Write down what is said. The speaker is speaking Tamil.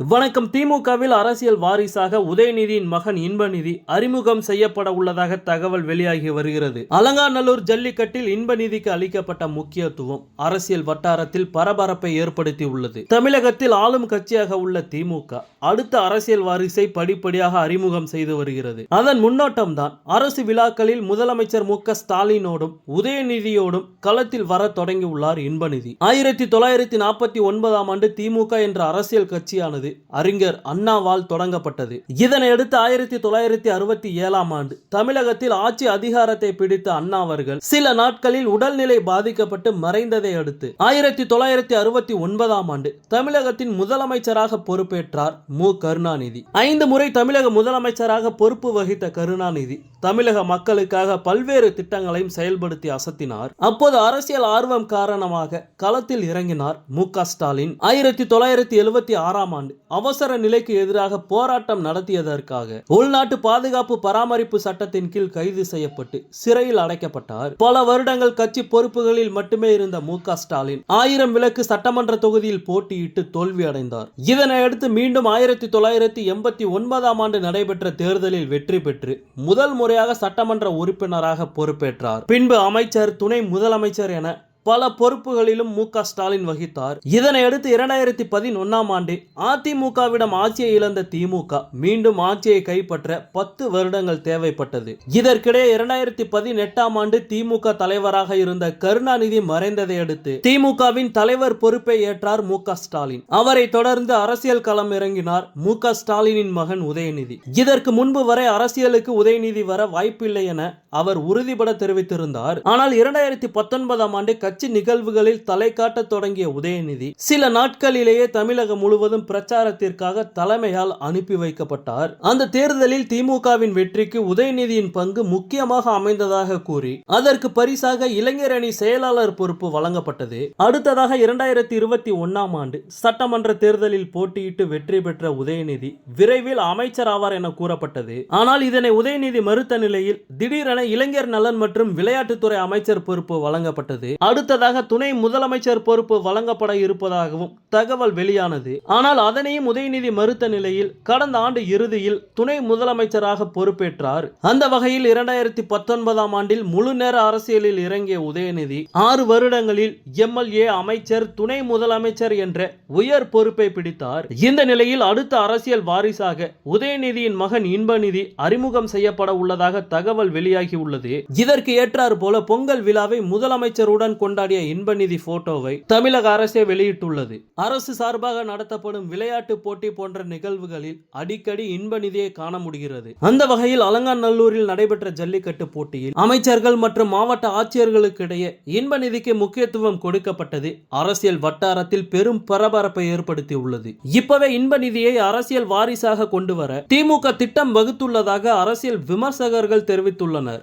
வணக்கம். திமுகவில் அரசியல் வாரிசாக உதயநிதியின் மகன் இன்பநிதி அறிமுகம் செய்யப்பட உள்ளதாக தகவல் வெளியாகி வருகிறது. அலங்காநல்லூர் ஜல்லிக்கட்டில் இன்பநிதிக்கு அளிக்கப்பட்ட முக்கியத்துவம் அரசியல் வட்டாரத்தில் பரபரப்பை ஏற்படுத்தி உள்ளது தமிழகத்தில் ஆளும் கட்சியாக உள்ள திமுக அடுத்த அரசியல் வாரிசை படிப்படியாக அறிமுகம் செய்து வருகிறது. அதன் முன்னோட்டம்தான் அரசு விழாக்களில் முதலமைச்சர் மு க ஸ்டாலினோடும் உதயநிதியோடும் களத்தில் வர தொடங்கியுள்ளார் இன்பநிதி. ஆயிரத்தி தொள்ளாயிரத்தி நாற்பத்தி ஒன்பதாம் ஆண்டு திமுக என்ற அரசியல் கட்சியானது அறிஞர் அண்ணாவால் தொடங்கப்பட்டது. இதனையடுத்து ஆயிரத்தி தொள்ளாயிரத்தி அறுபத்தி ஏழாம் ஆண்டு தமிழகத்தில் ஆட்சி அதிகாரத்தை பிடித்த அண்ணா அவர்கள் சில நாட்களில் உடல்நிலை பாதிக்கப்பட்டு மறைந்ததை அடுத்து ஆயிரத்தி தொள்ளாயிரத்தி அறுபத்தி ஒன்பதாம் ஆண்டு தமிழகத்தின் முதலமைச்சராக பொறுப்பேற்றார் மு. கருணாநிதி. ஐந்து முறை தமிழக முதலமைச்சராக பொறுப்பு வகித்த கருணாநிதி தமிழக மக்களுக்காக பல்வேறு திட்டங்களையும் செயல்படுத்தி அசத்தினார். அப்போது அரசியல் ஆர்வம் காரணமாக களத்தில் இறங்கினார் மு. க. ஸ்டாலின். ஆயிரத்தி தொள்ளாயிரத்தி எழுபத்தி ஆறாம் ஆண்டு அவசர நிலைக்கு எதிராக போராட்டம் நடத்தியதற்காக உள்நாட்டு பாதுகாப்பு பராமரிப்பு சட்டத்தின் கீழ் கைது செய்யப்பட்டு சிறையில் அடைக்கப்பட்டார். பல வருடங்கள் கட்சி பொறுப்புகளில் மட்டுமே இருந்த மு ஸ்டாலின் ஆயிரம் விளக்கு சட்டமன்ற தொகுதியில் போட்டியிட்டு தோல்வி அடைந்தார் இதனையடுத்து மீண்டும் ஆயிரத்தி தொள்ளாயிரத்தி எண்பத்தி ஒன்பதாம் ஆண்டு நடைபெற்ற தேர்தலில் வெற்றி பெற்று முதல் முறையாக சட்டமன்ற உறுப்பினராக பொறுப்பேற்றார். பின்பு அமைச்சர் துணை முதலமைச்சர் என பல பொறுப்புகளிலும் மு க ஸ்டாலின் வகித்தார். இதனையடுத்து இரண்டாயிரத்தி பதினொன்னாம் ஆண்டு அதிமுகவிடம் ஆட்சியை இழந்த திமுக மீண்டும் ஆட்சியை கைப்பற்ற பத்து வருடங்கள் தேவைப்பட்டது. இதற்கிடையே இரண்டாயிரத்தி பதினெட்டாம் ஆண்டு திமுக தலைவராக இருந்த கருணாநிதி மறைந்ததை அடுத்து திமுகவின் தலைவர் பொறுப்பை ஏற்றார் மு ஸ்டாலின். அவரை தொடர்ந்து அரசியல் களம் இறங்கினார் மு க ஸ்டாலினின் மகன் உதயநிதி. இதற்கு முன்பு வரை அரசியலுக்கு உதயநிதி வர வாய்ப்பில்லை என அவர் உறுதிபட தெரிவித்திருந்தார். ஆனால் இரண்டாயிரத்தி பத்தொன்பதாம் ஆண்டு கட்சி நிகழ்வுகளில் தலை காட்ட தொடங்கிய உதயநிதி சில நாட்களிலேயே தமிழகம் முழுவதும் பிரச்சாரத்திற்காக தலைமையால் அனுப்பி வைக்கப்பட்டார். அந்த தேர்தலில் திமுகவின் வெற்றிக்கு உதயநிதியின் பங்கு முக்கியமாக அமைந்ததாக கூறி அதற்கு பரிசாக இளைஞர் அணி செயலாளர் பொறுப்பு வழங்கப்பட்டது. அடுத்ததாக இரண்டாயிரத்தி இருபத்தி ஒன்னாம் ஆண்டு சட்டமன்ற தேர்தலில் போட்டியிட்டு வெற்றி பெற்ற உதயநிதி விரைவில் அமைச்சர் ஆவார் என கூறப்பட்டது. ஆனால் இதனை உதயநிதி மறுத்த நிலையில் திடீரென இளைஞர் நலன் மற்றும் விளையாட்டுத்துறை அமைச்சர் பொறுப்பு வழங்கப்பட்டது. அடுத்ததாக துணை முதலமைச்சர் பொறுப்பு வழங்கப்பட இருப்பதாகவும் தகவல் வெளியானது. ஆனால் அதனையும் உதயநிதி மறுத்த நிலையில் கடந்த ஆண்டு இறுதியில் துணை முதலமைச்சராக பொறுப்பேற்றார். அந்த வகையில் இரண்டாயிரத்தி பத்தொன்பதாம் ஆண்டில் முழு நேர அரசியலில் இறங்கிய உதயநிதி ஆறு வருடங்களில் எம்எல்ஏ அமைச்சர் துணை முதலமைச்சர் என்ற உயர் பொறுப்பை பிடித்தார். இந்த நிலையில் அடுத்த அரசியல் வாரிசாக உதயநிதியின் மகன் இன்பநிதி அறிமுகம் செய்யப்பட உள்ளதாக தகவல் வெளியாகி உள்ளது. இதற்கு ஏற்றாறு போல பொங்கல் விழாவை முதலமைச்சருடன் கொண்டாடிய இன்பநிதி போட்டோவை தமிழக அரசே வெளியிட்டுள்ளது. அரசு சார்பாக நடத்தப்படும் விளையாட்டு போட்டி போன்ற நிகழ்வுகளில் அடிக்கடி இன்பநிதியை காண முடிகிறது. அந்த வகையில் அலங்காநல்லூரில் நடைபெற்ற ஜல்லிக்கட்டு போட்டியில் அமைச்சர்கள் மற்றும் மாவட்ட ஆட்சியர்களுக்கு இடையே இன்பநிதிக்கு முக்கியத்துவம் கொடுக்கப்பட்டது அரசியல் வட்டாரத்தில் பெரும் பரபரப்பை ஏற்படுத்தியுள்ளது. இப்பவே இன்பநிதியை அரசியல் வாரிசாக கொண்டு வர திமுக திட்டம் வகுத்துள்ளதாக அரசியல் விமர்சகர்கள் தெரிவித்துள்ளனர்.